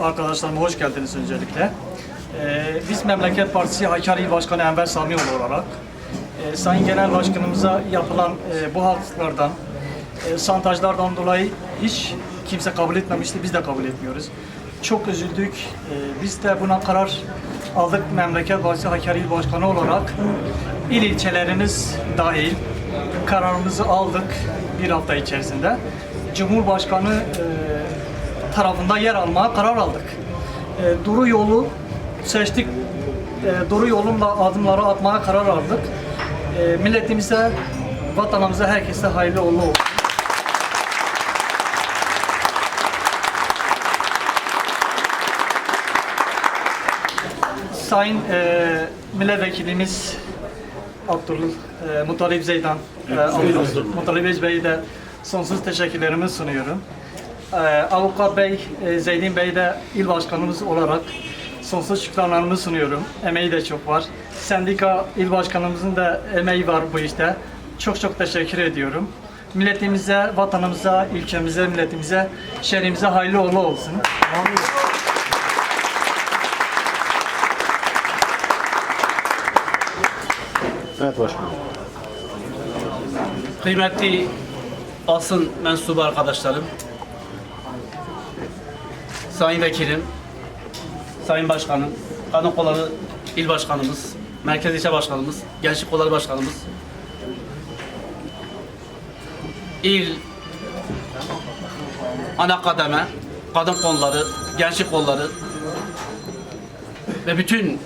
Arkadaşlarıma hoş geldiniz öncelikle. Ee, biz Memleket Partisi Hakkari İl Başkanı Enver Samioğlu olarak e, Sayın Genel Başkanımıza yapılan e, bu haklardan, e, santajlardan dolayı hiç kimse kabul etmemişti, biz de kabul etmiyoruz. Çok üzüldük. E, biz de buna karar aldık Memleket Partisi Hakkari Başkanı olarak. İl ilçeleriniz dahil kararımızı aldık bir hafta içerisinde. Cumhurbaşkanı e, tarafında yer almaya karar aldık. E, Duru yolu seçtik. E, Duru yolunla adımları atmaya karar aldık. E, milletimize, vatanımıza, herkese hayırlı uğurlu olsun. Sayın e, Milletvekilimiz Abdullah e, Mutalip Zeydan, e, Abdullah Mutalip Bey'e de sonsuz teşekkürlerimi sunuyorum. E, Avukat Bey, e, Zeydin Bey de il başkanımız olarak sonsuz şükranlarımı sunuyorum. Emeği de çok var. Sendika il başkanımızın da emeği var bu işte. Çok çok teşekkür ediyorum. Milletimize, vatanımıza, ülkemize, milletimize, şehrimize hayırlı uğurlu olsun. Evet başkanım. Kıymetli basın mensubu arkadaşlarım, Sayın Vekilim, Sayın Başkanım, Kadın Kolları İl Başkanımız, Merkez İlçe Başkanımız, Gençlik Kolları Başkanımız, İl Ana Kademe, Kadın Kolları, Gençlik Kolları ve bütün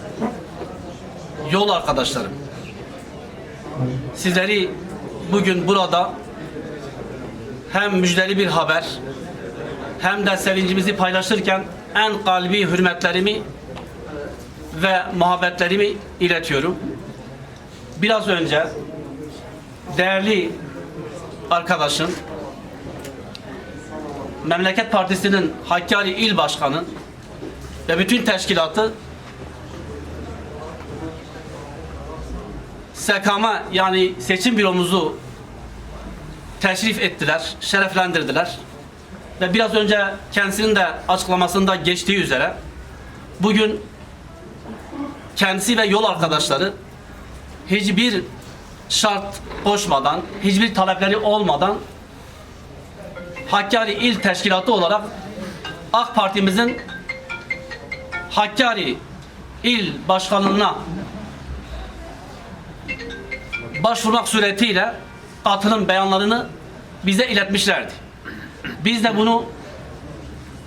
yol arkadaşlarım. Sizleri bugün burada hem müjdeli bir haber hem de sevincimizi paylaşırken en kalbi hürmetlerimi ve muhabbetlerimi iletiyorum. Biraz önce değerli arkadaşım Memleket Partisi'nin Hakkari İl Başkanı ve bütün teşkilatı SKM yani seçim büromuzu teşrif ettiler, şereflendirdiler. Ve biraz önce kendisinin de açıklamasında geçtiği üzere bugün kendisi ve yol arkadaşları hiçbir şart koşmadan, hiçbir talepleri olmadan Hakkari İl Teşkilatı olarak AK Parti'mizin Hakkari İl Başkanlığına başvurmak suretiyle katılım beyanlarını bize iletmişlerdi. Biz de bunu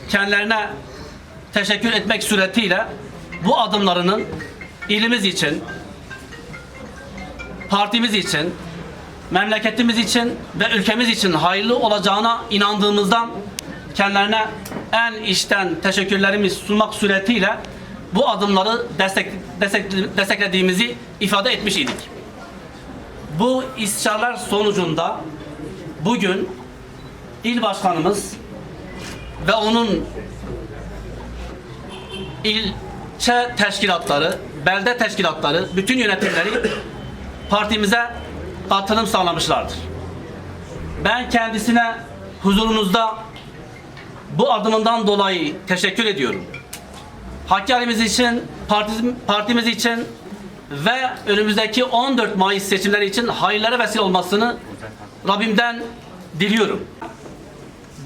kendilerine teşekkür etmek suretiyle bu adımlarının ilimiz için, partimiz için, memleketimiz için ve ülkemiz için hayırlı olacağına inandığımızdan kendilerine en içten teşekkürlerimi sunmak suretiyle bu adımları destek, destek, desteklediğimizi ifade etmiş idik. Bu istişareler sonucunda bugün il başkanımız ve onun ilçe teşkilatları, belde teşkilatları, bütün yönetimleri partimize katılım sağlamışlardır. Ben kendisine huzurunuzda bu adımından dolayı teşekkür ediyorum. Hakkari'miz için, partimiz, partimiz için ve önümüzdeki 14 Mayıs seçimleri için hayırlara vesile olmasını Rabbimden diliyorum.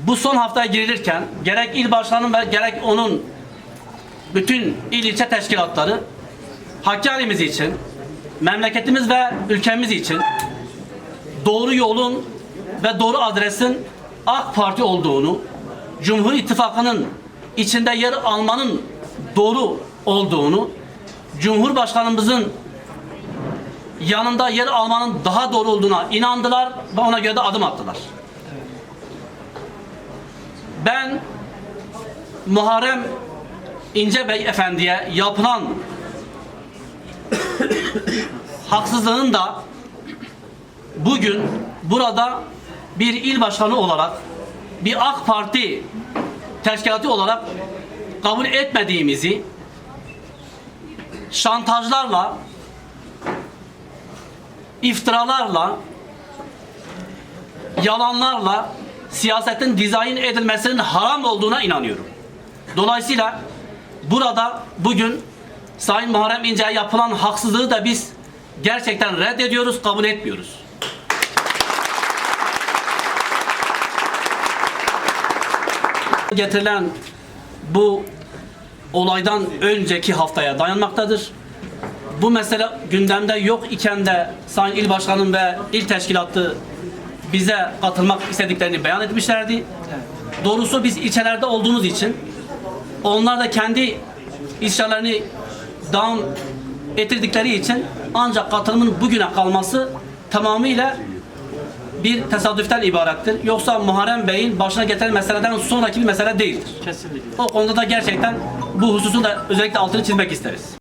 Bu son haftaya girilirken gerek il başkanının ve gerek onun bütün il ilçe teşkilatları Hakkari'miz için, memleketimiz ve ülkemiz için doğru yolun ve doğru adresin AK Parti olduğunu, Cumhur İttifakı'nın içinde yer almanın doğru olduğunu, Cumhurbaşkanımızın yanında yer almanın daha doğru olduğuna inandılar ve ona göre de adım attılar. Ben Muharrem İnce Bey Efendi'ye yapılan haksızlığın da bugün burada bir il başkanı olarak bir AK Parti teşkilatı olarak kabul etmediğimizi şantajlarla iftiralarla yalanlarla siyasetin dizayn edilmesinin haram olduğuna inanıyorum. Dolayısıyla burada bugün Sayın Muharrem İnce'ye yapılan haksızlığı da biz gerçekten reddediyoruz, kabul etmiyoruz. Getirilen bu olaydan önceki haftaya dayanmaktadır. Bu mesele gündemde yok iken de Sayın İl Başkanım ve İl Teşkilatı bize katılmak istediklerini beyan etmişlerdi. Doğrusu biz ilçelerde olduğumuz için onlar da kendi işlerini devam ettirdikleri için ancak katılımın bugüne kalması tamamıyla bir tesadüften ibarettir. Yoksa Muharrem Bey'in başına getiren meseleden sonraki bir mesele değildir. Kesinlikle. O konuda da gerçekten bu hususun da özellikle altını çizmek isteriz.